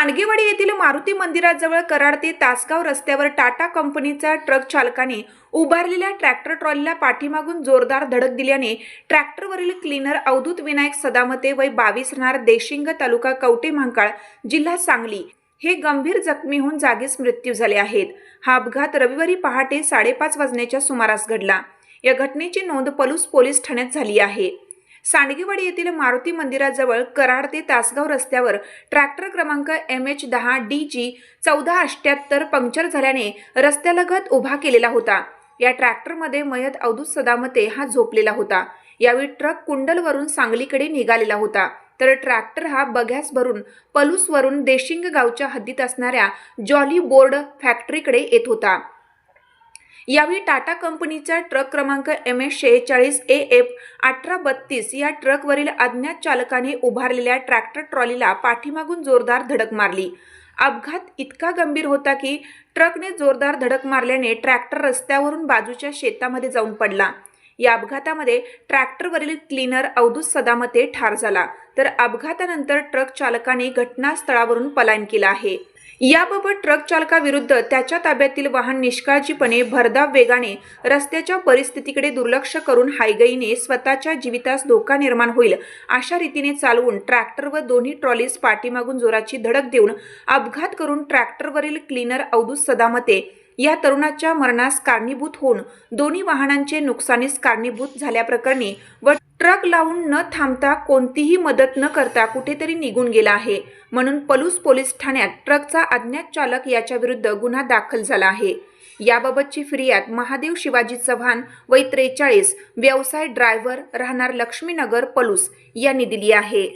सांडगेवाडी येथील मारुती मंदिराजवळ कराड ते तासगाव रस्त्यावर टाटा कंपनीचा ट्रक चालकाने उभारलेल्या ट्रॅक्टर ट्रॉलीला पाठीमागून जोरदार धडक दिल्याने ट्रॅक्टरवरील क्लीनर अवधूत विनायक सदामते वय बावीस राहणार देशिंग तालुका कवटे महांकाळ जिल्हा सांगली हे गंभीर जखमी होऊन जागीच मृत्यू झाले आहेत. हा अपघात रविवारी पहाटे साडेपाच वाजण्याच्या सुमारास घडला. या घटनेची नोंद पलूस पोलीस ठाण्यात झाली आहे. सांडगेवाडी येथील मारुती मंदिराजवळ कराड ते तासगाव रस्त्यावर ट्रॅक्टर क्रमांक एम एच दहा डी जी चौदा अष्ट्याहत्तर पंक्चर झाल्याने रस्त्यालगत उभा केलेला होता. या ट्रॅक्टरमध्ये मयत अवधूत सदामते हा झोपलेला होता. यावेळी ट्रक कुंडलवरून सांगलीकडे निघालेला होता. तर ट्रॅक्टर हा बघ्यास भरून पलूसवरून देशिंग गावच्या हद्दीत असणाऱ्या जॉली बोर्ड फॅक्टरीकडे येत होता. यावेळी टाटा कंपनीचा ट्रक क्रमांक एम एस शेहेचाळीस ए एफ अठरा बत्तीस या ट्रकवरील अज्ञात चालकाने उभारलेल्या ट्रॅक्टर ट्रॉलीला पाठीमागून जोरदार धडक मारली. अपघात इतका गंभीर होता की ट्रकने जोरदार धडक मारल्याने ट्रॅक्टर रस्त्यावरून बाजूच्या शेतामध्ये जाऊन पडला. या अपघातामध्ये ट्रॅक्टरवरील क्लीनर अवधूत सदामते ठार झाला. तर अपघातानंतर ट्रक चालकाने घटनास्थळावरून पलायन केलं आहे. याबाबत ट्रक चालकाविरुद्ध त्याच्या ताब्यातील वाहन निष्काळजीपणे भरधाव वेगाने रस्त्याच्या परिस्थितीकडे दुर्लक्ष करून हायगईने स्वतःच्या जीवितास धोका निर्माण होईल अशा रीतीने चालवून ट्रॅक्टर व दोन्ही ट्रॉलीज पाठीमागून जोराची धडक देऊन अपघात करून ट्रॅक्टरवरील क्लीनर अवधूत सदामते. या तरुणाच्या मरणास कारणीभूत होऊन दोन्ही वाहनांचे नुकसानीस कारणीभूत झाल्याप्रकरणी व ट्रक लावून न थांबता कोणतीही मदत न करता कुठेतरी निघून गेला आहे. म्हणून पलूस पोलीस ठाण्यात ट्रकचा अज्ञात चालक याच्या विरुद्ध गुन्हा दाखल झाला आहे. याबाबतची फिर्याद महादेव शिवाजी चव्हाण वय त्रेचाळीस व्यवसाय ड्रायव्हर राहणार लक्ष्मीनगर पलूस यांनी दिली आहे.